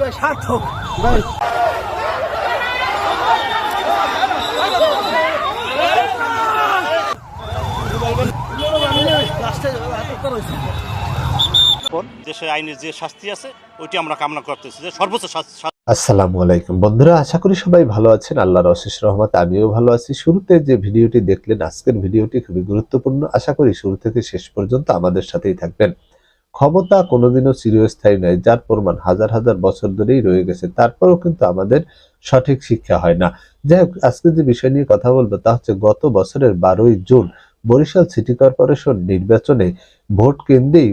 ভাই সার্থক। ভাই দেশে আইনের যে শাস্তি আছে ওইটি আমরা কামনা করতেছি যে সর্বোচ্চ আসসালামু আলাইকুম। বন্ধুরা আশা করি সবাই ভালো আছেন। আল্লাহর অশেষ রহমত আমিও ভালো আছি। শুরুতে যে ভিডিওটি দেখলেন আজকের ভিডিওটি খুবই গুরুত্বপূর্ণ। আশা করি শুরু থেকে শেষ পর্যন্ত আমাদের সাথেই থাকবেন। ক্ষমতা কোনোদিনও চিরস্থায়ী নয়, যার প্রমাণ হাজার হাজার বছর ধরেই রয়ে গেছে। তারপরেও কিন্তু আমাদের সঠিক শিক্ষা হয় না। যাই হোক, আজকে যে বিষয় নিয়ে কথা বলব তা হচ্ছে গত বছরের বারোই জুন, বরিশাল সিটি কর্পোরেশন নির্বাচনে ভোট কেন্দ্রেই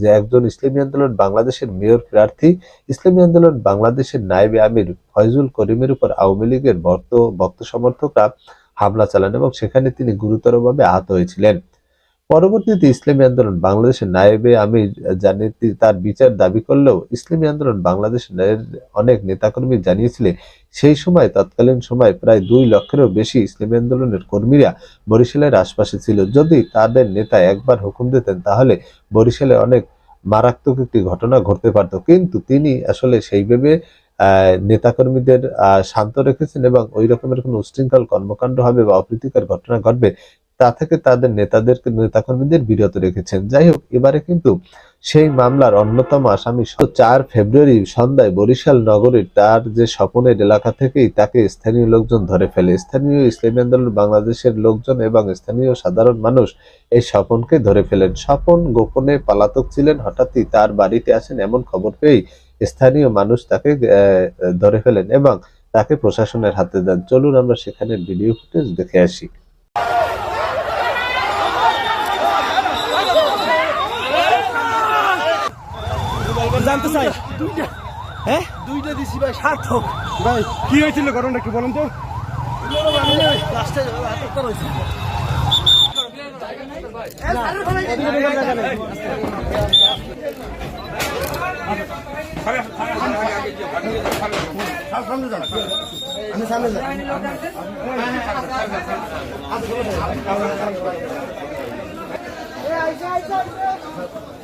যে একজন ইসলামী আন্দোলন বাংলাদেশের মেয়র প্রার্থী, ইসলামী আন্দোলন বাংলাদেশের নায়েবে আমির ফয়জুল করিমের উপর আওয়ামী লীগের ভক্ত ভক্ত সমর্থকরা হামলা চালান এবং সেখানে তিনি গুরুতরভাবে আহত হয়েছিলেন। পরবর্তীতে ইসলামী আন্দোলন বাংলাদেশের নায়েবে আমির জানিয়ে তার বিচার দাবি করলেও ইসলামী আন্দোলন বাংলাদেশের নায়ের অনেক নেতাকর্মী জানিয়েছিলেন, সেই সময় তৎকালীন সময় প্রায় দুই লক্ষেরও বেশি ইসলামী আন্দোলনের কর্মীরা বরিশালের আশপাশে ছিল। যদি তাদের নেতা একবার হুকুম দিতেন, তাহলে বরিশালে অনেক মারাত্মক একটি ঘটনা ঘটতে পারত। কিন্তু তিনি আসলে সেইভাবে নেতাকর্মীদের শান্ত রেখেছেন এবং ওই রকমের কোনো উশৃঙ্খল কর্মকাণ্ড হবে বা অপ্রীতিকর ঘটনা ঘটবে তা থেকে তাদের নেতাদেরকে, নেতাকর্মীদের বিরত রেখেছেন। যাই হোক, এবারে কিন্তু সেই মামলার অন্যতম আসামি চার ফেব্রুয়ারি সন্ধ্যায় বরিশাল নগরীর তার যে স্বপনের এলাকা থেকেই তাকে স্থানীয় লোকজন ধরে ফেলে। স্থানীয় ইসলামী আন্দোলন, বাংলাদেশের লোকজন এবং স্থানীয় সাধারণ মানুষ এই স্বপনকে ধরে ফেলেন। স্বপন গোপনে পালাতক ছিলেন, হঠাৎই তার বাড়িতে আসেন এমন খবর পেয়েই স্থানীয় মানুষ তাকে ধরে ফেলেন এবং তাকে প্রশাসনের হাতে দেন। চলুন আমরা সেখানে ভিডিও ফুটেজ দেখে আসি। জানতে চাই। হ্যাঁ দুইটা। দিছি ভাই সার্থক। ভাই কি হয়েছিল ঘটনা কি বলেন তো। লাস্টে হয়েছে আমি সামনে যাই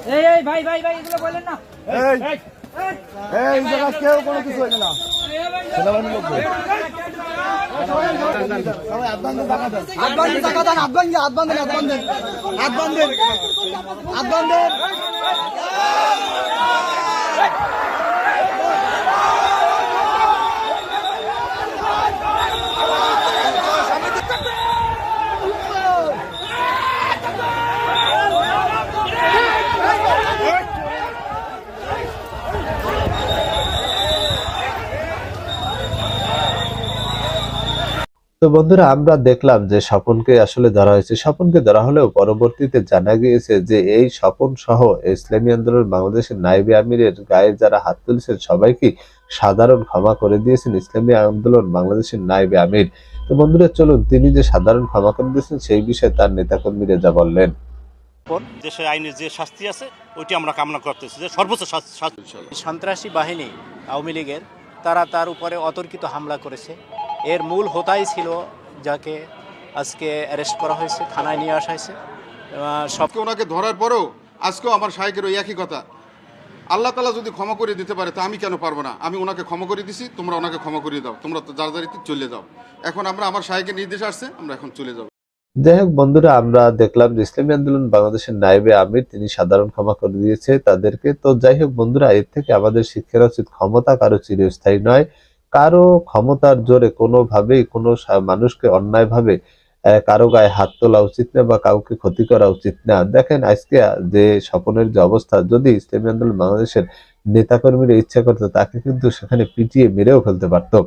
এই এই ভাই ভাই ভাই এগুলো বলেন না এই এই জায়গা কেউ কোনো কিছু হয়েছে না হাত বান্ধে টাকা দেন তো বন্ধুরা আমরা দেখলাম যে স্বপনকে আসলে ধরা হয়েছে। স্বপনকে ধরা হলেও পরবর্তীতে জানা গিয়েছে যে এই স্বপন সহ ইসলামী আন্দোলন বাংলাদেশের নাইবে আমিরের গায়ে যারা হাত তুলেছেন সবাইকে সাধারণ ক্ষমা করে দিয়েছেন ইসলামী আন্দোলন বাংলাদেশের নাইবে আমির। তো বন্ধুরা চলুন তিনি যে সাধারণ ক্ষমা করে দিয়েছেন সেই বিষয়ে তার নেতাকর্মীরা যা বললেন। দেশে আইনের যে শাস্তি আছে ওইটি আমরা কামনা করতেছি যে সর্বোচ্চ শাস্তি সন্ত্রাসী বাহিনী আওয়ামী লীগের তারা তার উপরে অতর্কিত হামলা করেছে। এর মূল হোতাই ছিল যাকে আজকে অ্যারেস্ট করা হয়েছে থানায় নিয়ে আসা হয়েছে। সবকে ওনাকে ধরার পরেও আজকেও আমার শাহেকের ওই একই কথা। আল্লাহ তালা যদি ক্ষমা করে দিতে পারে তা আমি কেন পারব না? আমি ওনাকে ক্ষমা করে দিছি তোমরা ওনাকে ক্ষমা করে দাও তোমরা তো যার যারিতে চলে যাও। এখন আমরা আমার শাহেকের নির্দেশ আসছে আমরা এখন চলে যাব। যাই হোক বন্ধুরা আমরা দেখলাম যে ইসলামী আন্দোলন বাংলাদেশের নাইবে আমির তিনি সাধারণ ক্ষমা করে দিয়েছে তাদেরকে। তো যাই হোক বন্ধুরা এর থেকে আমাদের শিক্ষার উচিত ক্ষমতা কারও চিরস্থায়ী নয়। কারও ক্ষমতার জোরে কোনোভাবেই কোনো মানুষকে অন্যায়ভাবে কারও গায়ে হাত তোলা উচিত না বা কাউকে ক্ষতি করা উচিত না। দেখেন আজকে যে স্বপনের যে অবস্থা, যদি ইসলামী আন্দোলন বাংলাদেশের নেতাকর্মীরা ইচ্ছা করতো, তাকে কিন্তু সেখানে পিটিয়ে মেরেও ফেলতে পারতো।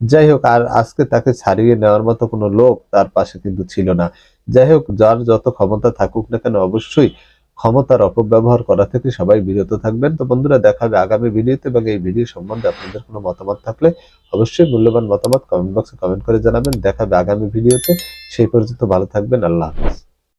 যাই হোক, আর আজকে তাকে ছাড়িয়ে নেওয়ার মতো কোনো লোক তার পাশে কিন্তু ছিল না। যাই হোক, যার যত ক্ষমতা থাকুক না কেন, অবশ্যই ক্ষমতার অপব্যবহার করা থেকে সবাই বিরত থাকবেন। তো বন্ধুরা দেখা দেখাবে আগামী ভিডিওতে এবং এই ভিডিও সম্বন্ধে আপনাদের কোনো মতামত থাকলে অবশ্যই মূল্যবান মতামত কমেন্ট বক্সে কমেন্ট করে জানাবেন। দেখা দেখাবে আগামী ভিডিওতে। সেই পর্যন্ত ভালো থাকবেন। আল্লাহ হাফিজ।